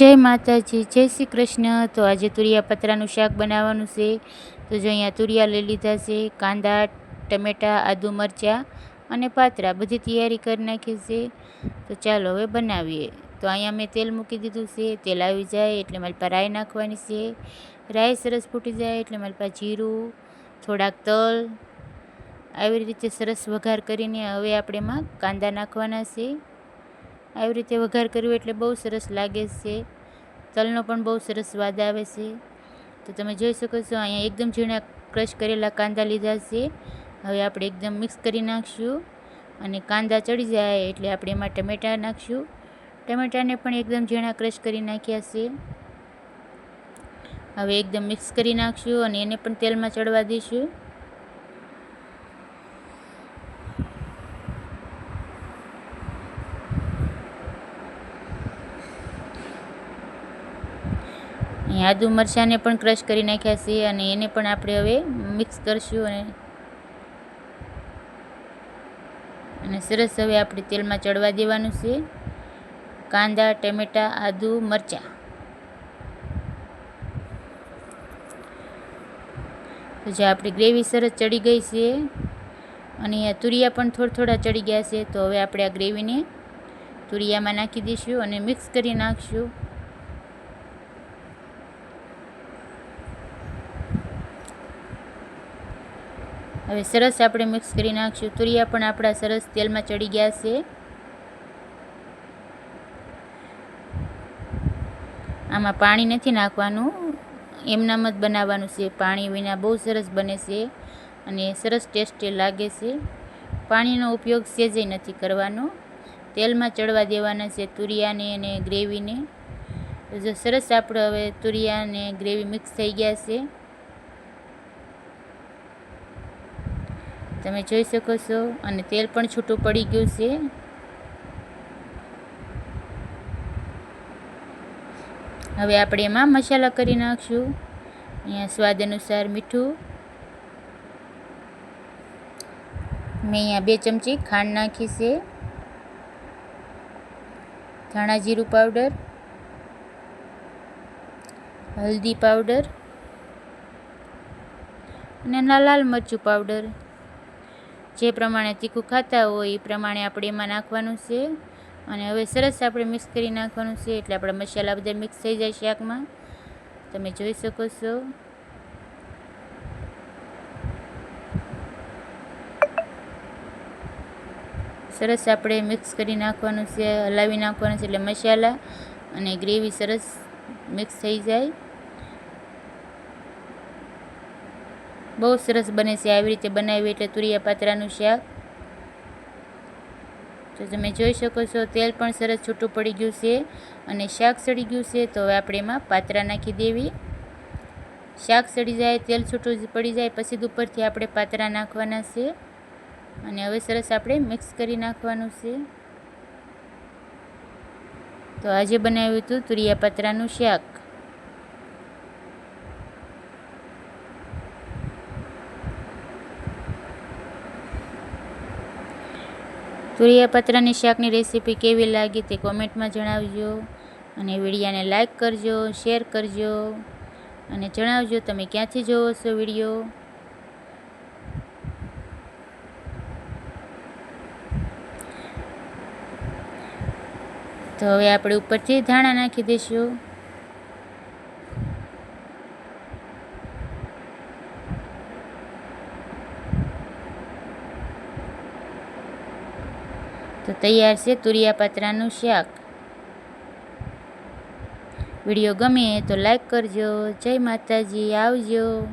જય માતાજી, જય શ્રી કૃષ્ણ. તો આજે તુરિયા પતરાનું શાક બનાવવાનું છે. તો જો અહીંયા તુરિયા લઈ લીધા છે, કાંદા, ટમેટાં, આદુ મરચાં અને પાતરા બધી તૈયારી કરી નાખી છે. તો ચાલો હવે બનાવીએ. તો અહીંયા મેં તેલ મૂકી દીધું છે, તેલ આવી જાય એટલે મારી પાસે રાઈ નાખવાની છે. રાઈ સરસ ફૂટી જાય એટલે મારી પાસે જીરું, થોડાક તલ, આવી રીતે સરસ વઘાર કરીને હવે આપણે એમાં કાંદા નાખવાના છે. આવી રીતે વઘાર કર્યો એટલે બહુ સરસ લાગે છે. તલનો પણ બહુ સરસ સ્વાદ આવે છે. તો તમે જોઈ શકો છો, અહીંયા એકદમ ઝીણા ક્રશ કરેલા કાંદા લીધા છે. હવે આપણે એકદમ મિક્સ કરી નાખશું અને કાંદા ચડી જાય એટલે આપણે એમાં ટમેટાં નાખશું. ટમેટાને પણ એકદમ ઝીણા ક્રશ કરી નાખ્યા છે. હવે એકદમ મિક્સ કરી નાખશું અને એને પણ તેલમાં ચડવા દઈશું. અહીં આદુ મરચાંને પણ ક્રશ કરી નાખ્યા છે અને એને પણ આપણે હવે મિક્સ કરશું અને અને સરસ હવે આપણે તેલમાં ચડવા દેવાનું છે. કાંદા, ટમેટાં, આદુ, મરચાં. તો જે આપણી ગ્રેવી સરસ ચડી ગઈ છે અને અહીંયા તુરિયા પણ થોડા થોડા ચડી ગયા છે, તો હવે આપણે આ ગ્રેવીને તુરિયામાં નાખી દઈશું અને મિક્સ કરી નાખશું. હવે સરસ આપણે મિક્સ કરી નાખીશું. તુરિયા પણ આપણા સરસ તેલમાં ચડી ગયા છે. આમાં પાણી નથી નાખવાનું. એમનામ જ બનાવવાનું છે. પાણી વિના બહુ સરસ બને છે અને સરસ ટેસ્ટી લાગે છે. પાણીનો ઉપયોગ સેજે નથી કરવાનો. તેલમાં ચડવા દેવાના છે તુરિયાને અને ગ્રેવીને. જો સરસ આપણે હવે તુરિયા અને ગ્રેવી મિક્સ થઈ ગયા છે. તમે જોઈ શકો છો, અને તેલ પણ છૂટું પડી ગયું છે. હવે આપણે એમાં મસાલા કરી નાખશું. અહીંયા સ્વાદ અનુસાર મીઠું. મેં અહીંયા બે ચમચી ખાંડ નાખી છે. ધાણા જીરું પાવડર. હલ્દી પાવડર. અને લાલ મરચું પાવડર. જે પ્રમાણે તીખું ખાતા હોય એ પ્રમાણે આપણે એમાં નાખવાનું છે. અને હવે સરસ આપણે મિક્સ કરી નાખવાનું છે, એટલે આપણા મસાલા બધા મિક્સ થઈ જાય શાકમાં. તમે જોઈ શકો છો. સરસ આપણે મિક્સ કરી નાખવાનું છે, હલાવી નાખવાનું છે, એટલે મસાલા અને ગ્રેવી સરસ મિક્સ થઈ જાય. બહુ સરસ બને છે આવી રીતે બનાવ્યું એટલે તુરિયા પાત્રાનું શાક. તો તમે જોઈ શકો છો, તેલ પણ સરસ છૂટું પડી ગયું છે અને શાક સડી ગયું છે, તો હવે આપણે એમાં પાત્રા નાખી દેવી. શાક સડી જાય, તેલ છૂટું પડી જાય, પછી ઉપરથી આપણે પાત્રા નાખવાના છે. અને હવે સરસ આપણે મિક્સ કરી નાખવાનું છે. તો આજે બનાવ્યું હતું તુરિયા પાત્રાનું શાક. તુરિયા શાકની રેસીપી કેવી લાગી તે કોમેન્ટમાં જણાવજો. અને વિડીયાને લાઇક કરજો, શેર કરજો. અને જણાવજો તમે ક્યાંથી જોવો છો વીડિયો. તો હવે આપણે ઉપરથી ધાણા નાખી દઈશું. તો તૈયાર છે તુરિયાપાત્રાનું શાક. વીડિયો ગમે તો લાઈક કરજો. જય માતાજી. આવજો.